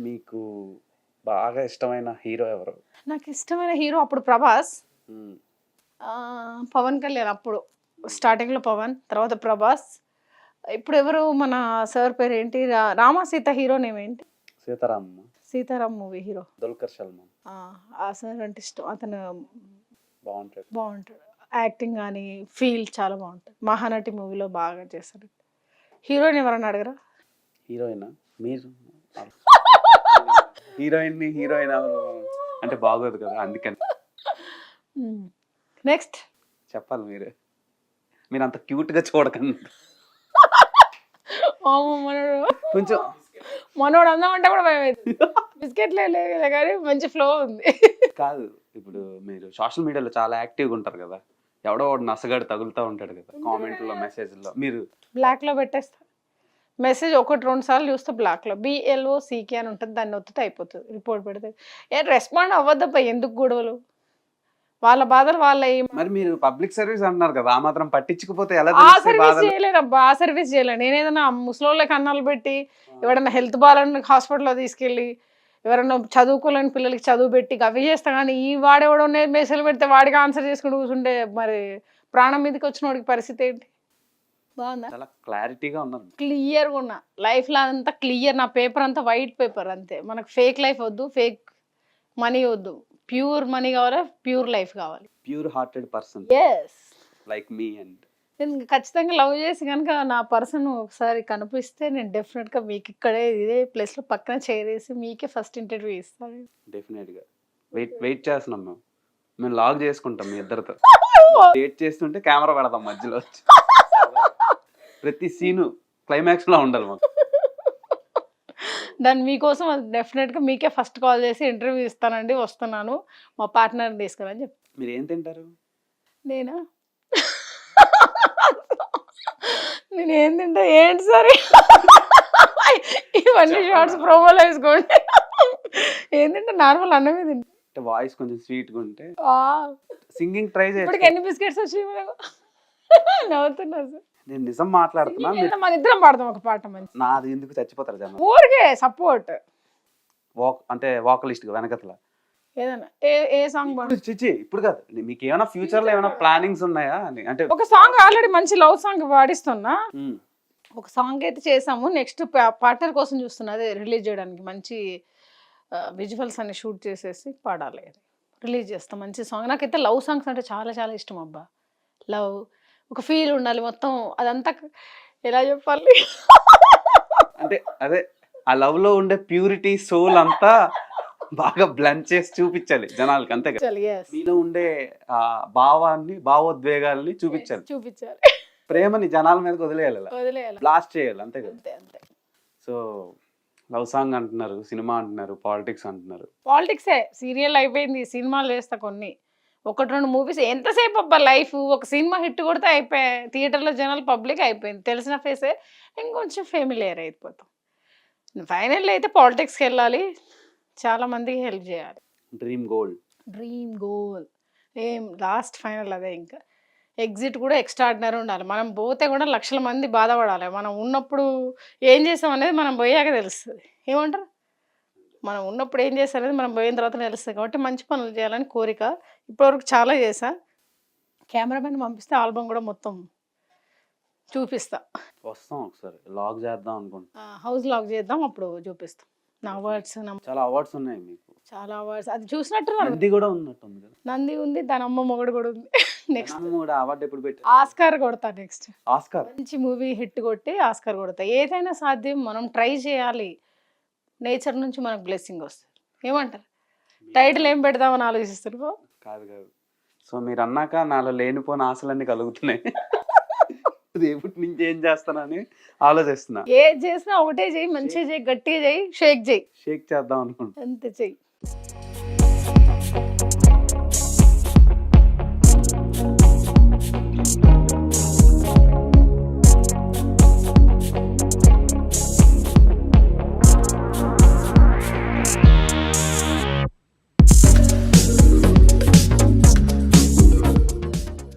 మీకు బాగా ఇష్టమైన హీరో ఎవరు? నాకు ఇష్టమైన హీరో అప్పుడు ప్రభాస్. పవన్ కళ్యాణ్ అప్పుడు. స్టార్టింగ్లో పవన్ తర్వాత ప్రభాస్. ఇప్పుడు ఎవరు మన సార్ పేరు ఏంటి రామ సీత హీరో నేమ్ ఏంటి? సీతారామమ్మ సీతారాం మూవీ హీరో. దుల్కర్ సల్మాన్. ఆ సార్ అంటే ఇష్టం. అతను బాగుంటాడు. బాగుంటాడు. యాక్టింగ్ కానీ ఫీల్ చాలా బాగుంటుంది మహానటి మూవీలో బాగా చేస్తాడు. హీరోయిన్ ఎవరన్నా అడగరా? హీరోయిన్? మీరు? హీరోయిన్ని హీరోయిన్ అంటే బాగోదు కదా అందుకని. నెక్స్ట్. చెప్పాలి మీరు. మీరు అంత క్యూట్గా చూడకండి మనోడు. కొంచెం. మనోడు అందామంటే కూడా భయం బిస్కెట్లే లేదు కదా కానీ మంచి ఫ్లో ఉంది. కాదు ఇప్పుడు మీరు సోషల్ మీడియాలో చాలా యాక్టివ్గా ఉంటారు కదా. ఎవడో వాడు నసగాడు తగులుతూ ఉంటాడు కదా కామెంట్లో మెసేజ్లో. మీరు బ్లాక్లో పెట్టేస్తా. మెసేజ్ ఒకటి రెండు సార్లు చూస్తే బ్లాక్లో బిఎల్ఓ సీకే అని ఉంటుంది దాన్ని ఒత్తితే అయిపోతుంది రిపోర్ట్ పెడితే. ఏ రెస్పాండ్ అవ్వద్దబ్బా ఎందుకు గొడవలు? వాళ్ళ బాధలు వాళ్ళ మరి మీరు పబ్లిక్ సర్వీస్ అంటున్నారు కదా ఆ మాత్రం పట్టించుకుపోతే ఎలా ఆ సర్వీస్ చేయలేనబ్బా ఆ సర్వీస్ చేయలేను. నేను ఏదైనా ముసలోళ్ళకి అన్నాలు పెట్టి ఎవరైనా హెల్త్ బాగాలని హాస్పిటల్లో తీసుకెళ్ళి ఎవరైనా చదువుకోలేని పిల్లలకి చదువు పెట్టి అవి చేస్తా కానీ ఈ వాడెవడో మెసేజ్ పెడితే వాడికి ఆన్సర్ చేసుకుంటూ కూర్చుంటే మరి ప్రాణం మీదకి వచ్చిన వాడికి పరిస్థితి ఏంటి? బాగుందా? చాలా క్లారిటీగా ఉన్నారు క్లియర్గా ఉన్నా. లైఫ్లో అంతా క్లియర్. నా పేపర్ అంతా వైట్ పేపర్ అంతే. మనకు ఫేక్ లైఫ్ వద్దు ఫేక్ మనీ వద్దు. ప్యూర్ మనీ కావాలి? ప్యూర్ లైఫ్ కావాలి. Pure hearted person. Yes like me and. నేను ఖచ్చితంగా లవ్ చేసి కనుక నా పర్సన్ ఒకసారి కనిపిస్తే నేను డెఫినెట్గా మీకు ఇక్కడే ఇదే ప్లేస్లో పక్కన చేరేసి మీకే ఫస్ట్ ఇంటర్వ్యూ ఇస్తాను డెఫినెట్గా. వెయిట్ వెయిట్ చేస్తున్నాం మేము. మేము లాగ్ చేసుకుంటాం మీ ఇద్దరితో. వెయిట్ చేస్తుంటే కెమెరా పెడతాం మధ్యలో వచ్చి. ప్రతి సీను క్లైమాక్స్లో ఉండాలి మాకు. దాన్ని మీకోసం డెఫినెట్గా మీకే ఫస్ట్ కాల్ చేసి ఇంటర్వ్యూ ఇస్తానండి వస్తున్నాను. మా పార్ట్నర్ని తీసుకురని చెప్పి. మీరు ఏం తింటారు? నేనా? నేను ఏం తింటా? ఏంటి సరే? ఇవన్నీ షార్ట్స్ ప్రోమోలో వేసుకోండి ఏం తింటా? నార్మల్ అన్నమే తింటా. వాయిస్ కొంచెం స్వీట్గా ఉంటే సింగింగ్ ట్రై చేయొచ్చు ఎన్ని బిస్కెట్స్ మనకు నవ్వుతున్నారు సార్. నేను నిజం మాట్లాడుతున్నా మన ఇద్దరం పాడదాం ఒక పాట మంచి. నాది ఎందుకు చచ్చిపోతారు జనం? ఊరికే సపోర్ట్. వాక్ అంటే వాకలిస్ట్ వెనకతల. ఏదైనా ఏ ఏ సాంగ్ పాడు ఇప్పుడు కాదు మీకు ఏమైనా ఫ్యూచర్లో ఏమైనా ప్లానింగ్స్ ఉన్నాయా? అని అంటే ఒక సాంగ్ ఆల్రెడీ మంచి లవ్ సాంగ్ పాడిస్తున్నా. ఉమ్, ఒక సాంగ్ అయితే చేసాము నెక్స్ట్ పార్ట్నర్ కోసం చూస్తున్నా అదే రిలీజ్ చేయడానికి మంచి విజువల్స్ అన్ని షూట్ చేసేసి పాడాలి. రిలీజ్ చేస్తాం మంచి సాంగ్ నాకైతే లవ్ సాంగ్స్ అంటే చాలా చాలా ఇష్టం అబ్బా. లవ్ ఒక ఫీల్ ఉండాలి మొత్తం. అదంతా ఎలా చెప్పాలి? అంటే అదే ఆ లవ్లో ఉండే ప్యూరిటీ సోల్ అంతా బాగా బ్లండ్ చేసి చూపించాలి జనాలకి అంతే కదా. మీలో ఉండే ఆ భావాన్ని భావోద్వేగాల్ని చూపించాలి. చూపించాలి. ప్రేమని జనాల మీదకి వదిలేయాలి వదిలేయాలి. బ్లాస్ట్ చేయాలి అంతే కదా? అంతే అంతే. సో లవ్ సాంగ్ అంటున్నారు సినిమా అంటున్నారు పాలిటిక్స్ అంటున్నారు. పాలిటిక్సే సీరియల్ అయిపోయింది సినిమాలు వేస్తా కొన్ని. ఒకటి రెండు మూవీస్ ఎంతసేపు అబ్బా లైఫ్ ఒక సినిమా హిట్ కొడితే అయిపోయాయి థియేటర్లో జనాలు పబ్లిక్ అయిపోయింది. తెలిసిన ఫేసే ఇంకొంచెం ఫెమిలియర్ అయిపోతాం. ఫైనల్ అయితే పాలిటిక్స్కి వెళ్ళాలి. చాలా మందికి హెల్ప్ చేయాలి. డ్రీమ్ గోల్ డ్రీమ్ గోల్ ఏం లాస్ట్ ఫైనల్ అదే ఇంకా. ఎగ్జిట్ కూడా ఎక్స్ట్రాడినరీ ఉండాలి. మనం పోతే కూడా లక్షల మంది బాధపడాలి. మనం ఉన్నప్పుడు ఏం చేసాం అనేది మనం పోయాక తెలుస్తుంది. ఏమంటారు? మనం ఉన్నప్పుడు ఏం చేస్తాం అనేది మనం పోయిన తర్వాత తెలుస్తుంది. కాబట్టి మంచి పనులు చేయాలని కోరిక. ఇప్పటివరకు చాలా చేసా కెమెరామెన్ పంపిస్తే ఆల్బమ్ కూడా మొత్తం చూపిస్తా. వస్తాం ఒకసారి. లాగ్ చేద్దాం అనుకుంటున్నాం. హౌస్ లాక్ చేద్దాం అప్పుడు చూపిస్తాం. నా అవార్డ్స్ చాలా అవార్డ్స్ ఉన్నాయి మీకు. చాలా అవార్డ్స్. అది చూసినట్టున్నారు నంది కూడా ఉన్నట్టుంది కదా. నంది ఉంది దాని అమ్మ మొగడు కూడా ఉంది. నెక్స్ట్ కూడా అవార్డు ఎప్పుడు పెట్టారు? ఆస్కార్ కొడతా నెక్స్ట్ ఆస్కార్? మంచి మూవీ హిట్ కొట్టి ఆస్కార్ కొడతా. ఏదైనా సాధ్యం మనం ట్రై చేయాలి. నేచర్ నుంచి మనకు బ్లెస్సింగ్ వస్తుంది. ఏమంటారు? టైటిల్ ఏం పెడదామని ఆలోచిస్తారు కాదు కాదు. సో మీరు అన్నాక నాలో లేనిపోయిన ఆశలన్నీ కలుగుతున్నాయి. రేపటి నుంచి ఏం చేస్తానని ఆలోచిస్తున్నా. ఏ చేసినా ఒకటే చేయి మంచిగా చేయి గట్టిగా చేయి షేక్ చేయి షేక్ చేద్దాం అనుకుంటున్నా. అంతే చెయ్యి.